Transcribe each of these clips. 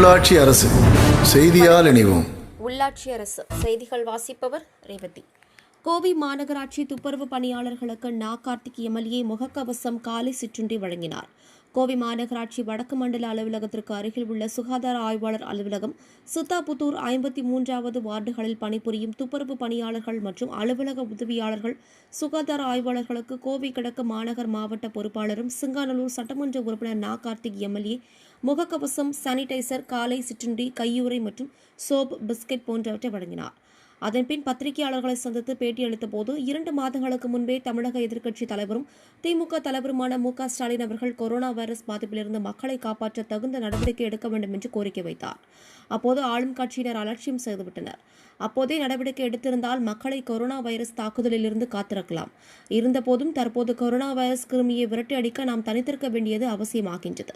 உள்ளாட்சி அரசு செய்தியால் இணைவோம். உள்ளாட்சி அரசு செய்திகள் வாசிப்பவர் ரேவதி. கோவை மாநகராட்சி துப்புரவு பணியாளர்களுக்கு நா கார்த்திக் எம்எல்ஏ முகக்கவசம் காலை சிற்றுண்டி வழங்கினார். கோவை மாநகராட்சி வடக்கு மண்டல அலுவலகத்திற்கு அருகில் உள்ள சுகாதார ஆய்வாளர் அலுவலகம் சுத்தாபுத்தூர் ஐம்பத்தி மூன்றாவது வார்டுகளில் பணிபுரியும் துப்புரவு பணியாளர்கள் மற்றும் அலுவலக உதவியாளர்கள் சுகாதார ஆய்வாளர்களுக்கு கோவை கிழக்கு மாநகர் மாவட்ட பொறுப்பாளரும் சிங்காநல்லூர் சட்டமன்ற உறுப்பினர் நா. கார்த்திக் எம்எல்ஏ முகக்கவசம் சானிடைசர் காலை சிற்றுண்டி கையுறை மற்றும் சோப் பிஸ்கெட் போன்றவற்றை வழங்கினார். அதன்பின் பத்திரிகையாளர்களை சந்தித்து பேட்டியளித்த போது இரண்டு மாதங்களுக்கு முன்பே தமிழக எதிர்க்கட்சி தலைவரும் திமுக தலைவருமான மு க ஸ்டாலின் அவர்கள் கொரோனா வைரஸ் பாதிப்பிலிருந்து மக்களை காப்பாற்ற தகுந்த நடவடிக்கை எடுக்க வேண்டும் என்று கோரிக்கை வைத்தார். அப்போது ஆளும் கட்சியினர் அலட்சியம் செய்துவிட்டனர். அப்போதே நடவடிக்கை எடுத்திருந்தால் மக்களை கொரோனா வைரஸ் தாக்குதலில் இருந்து காத்திருக்கலாம் இருந்தபோதும் தற்போது கொரோனா வைரஸ் கிருமியை விரட்டி அடிக்க நாம் தனித்திருக்க வேண்டியது அவசியமாகின்றது.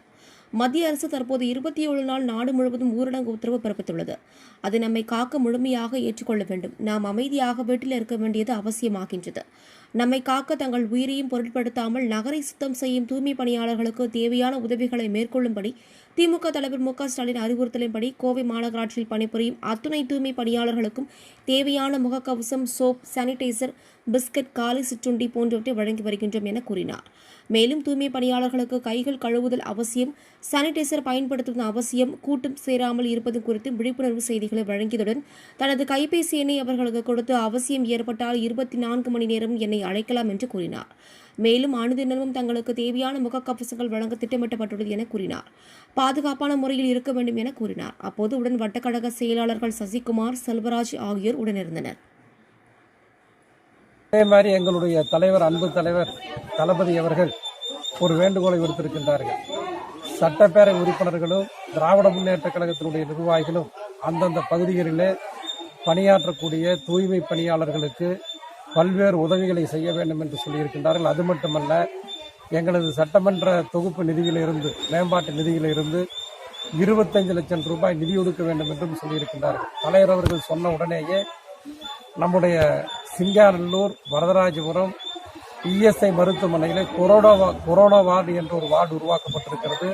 மத்திய அரசு தற்போது இருபத்தி ஏழு நாள் நாடு முழுவதும் ஊரடங்கு உத்தரவு பிறப்பித்துள்ளது. அது நம்மை காக்க முழுமையாக ஏற்றுக்கொள்ள வேண்டும். நாம் அமைதியாக வீட்டில் இருக்க வேண்டியது அவசியமாகின்றது. நம்மை காக்க தங்கள் உயிரையும் பொருட்படுத்தாமல் நகரை சுத்தம் செய்யும் தூய்மை பணியாளர்களுக்கு தேவையான உதவிகளை மேற்கொள்ளும்படி திமுக தலைவர் மு க ஸ்டாலின் அறிவுறுத்தலின்படி கோவை மாநகராட்சியில் பணிபுரியும் அத்துணை தூய்மை பணியாளர்களுக்கும் தேவையான முகக்கவசம் சோப் சானிடைசர் பிஸ்கட் காலை சிற்றுண்டி போன்றவற்றை வழங்கி வருகின்றோம் என கூறினார். மேலும் தூய்மை பணியாளர்களுக்கு கைகள் கழுவுதல் அவசியம் சானிடைசர் பயன்படுத்துவது அவசியம் கூட்டம் சேராமல் இருப்பது குறித்து விழிப்புணர்வு செய்திகளை வழங்கியதுடன் தனது கைபேசி எண்ணை அவர்களுக்கு கொடுத்து அவசியம் ஏற்பட்டால் இருபத்தி நான்கு மணி நேரம் என்னை அழைக்கலாம் என்று கூறினார். மேலும் அனுதினமும் தங்களுக்கு தேவையான முகக்கவசங்கள் வழங்க திட்டமிட்டப்பட்டுள்ளது என கூறினார். பாதுகாப்பான முறையில் இருக்க வேண்டும் என கூறினார். அப்போது உடன் வட்டக்கழக செயலாளர்கள் சசிகுமார் செல்வராஜ் ஆகியோர் உடனிருந்தனர். அதே மாதிரி எங்களுடைய தலைவர் அன்பு தலைவர் தளபதி அவர்கள் ஒரு வேண்டுகோளை விடுத்திருக்கின்றார்கள். சட்டப்பேரவை உறுப்பினர்களும் திராவிட முன்னேற்ற கழகத்தினுடைய நிர்வாகிகளும் அந்தந்த பகுதிகளிலே பணியாற்றக்கூடிய தூய்மை பணியாளர்களுக்கு பல்வேறு உதவிகளை செய்ய வேண்டும் என்று சொல்லியிருக்கின்றார்கள். அது மட்டுமல்ல எங்களது சட்டமன்ற தொகுப்பு நிதியிலிருந்து மேம்பாட்டு நிதியிலிருந்து இருபத்தஞ்சு லட்சம் ரூபாய் நிதி ஒதுக்க வேண்டும் என்றும் சொல்லியிருக்கின்றார்கள். தலைவர் அவர்கள் சொன்ன உடனேயே நம்முடைய சிங்காநல்லூர் வரதராஜபுரம் இஎஸ்ஐ மருத்துவமனையில் கொரோனா வா- கொரோனா வார்டு என்ற ஒரு வார்டு உருவாக்கப்பட்டிருக்கிறது.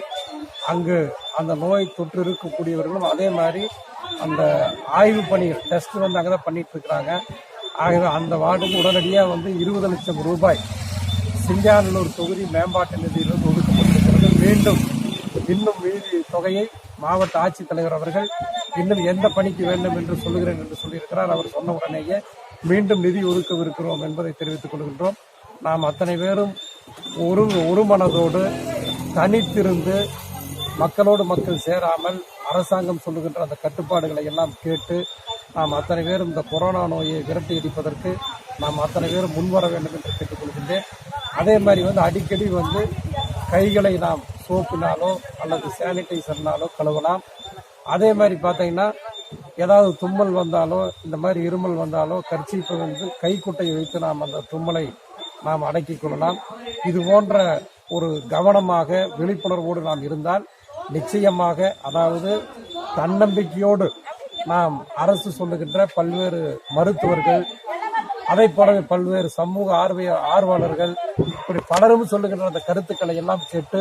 அங்கு அந்த நோய் தொற்று இருக்கக்கூடியவர்களும் அதே மாதிரி அந்த ஆய்வு பணிகள் டெஸ்ட் வந்து அங்கே தான் பண்ணிட்டு இருக்கிறாங்க ஆகவே அந்த வார்டுக்கு உடனடியாக வந்து இருபது லட்சம் ரூபாய் சிங்காநல்லூர் தொகுதி மேம்பாட்டு நிதியிலிருந்து ஒதுக்கப்பட்டிருக்கிறது. மீண்டும் இன்னும் மீதி தொகையை மாவட்ட ஆட்சித்தலைவர் அவர்கள் இன்னும் எந்த பணிக்கு வேண்டும் என்று சொல்லுகிறேன் என்று சொல்லியிருக்கிறார். அவர் சொன்ன உடனேயே மீண்டும் நிதி ஒதுக்கவிருக்கிறோம் என்பதை தெரிவித்துக் கொள்கின்றோம். நாம் அத்தனை பேரும் ஒரு ஒரு மனதோடு தனித்திருந்து மக்களோடு மக்கள் சேராமல் அரசாங்கம் சொல்லுகின்ற அந்த கட்டுப்பாடுகளை எல்லாம் கேட்டு நாம் அத்தனை பேரும் இந்த கொரோனா நோயை விரட்டி அடிப்பதற்கு நாம் அத்தனை பேரும் முன்வர வேண்டும் என்று கேட்டுக்கொள்கின்றேன் அதே மாதிரி வந்து அடிக்கடி வந்து கைகளை நாம் சோப்பினாலோ அல்லது சானிடைசர்னாலோ கழுவலாம். அதே மாதிரி பார்த்தீங்கன்னா ஏதாவது தும்மல் வந்தாலோ இந்த மாதிரி இருமல் வந்தாலோ கர்ச்சீப்பை வந்து கைக்குட்டையை வைத்து நாம் அந்த தும்மலை நாம் அடக்கிக் கொள்ளலாம். இது போன்ற ஒரு கவனமாக விழிப்புணர்வோடு நாம் இருந்தால் நிச்சயமாக அதாவது தன்னம்பிக்கையோடு நாம் அரசு சொல்லுகின்ற பல்வேறு மருத்துவர்கள் அதை போலவே பல்வேறு சமூக ஆர்வ ஆர்வலர்கள் இப்படி பலரும் சொல்லுகின்ற அந்த கருத்துக்களை எல்லாம் கேட்டு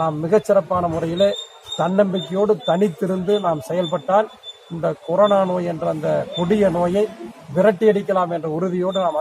நாம் மிகச்சிறப்பான முறையிலே தன்னம்பிக்கையோடு தனித்திருந்து நாம் செயல்பட்டால் இந்த கொரோனா நோய் என்ற அந்த கொடிய நோயை விரட்டியடிக்கலாம் என்ற உறுதியோடு நாம்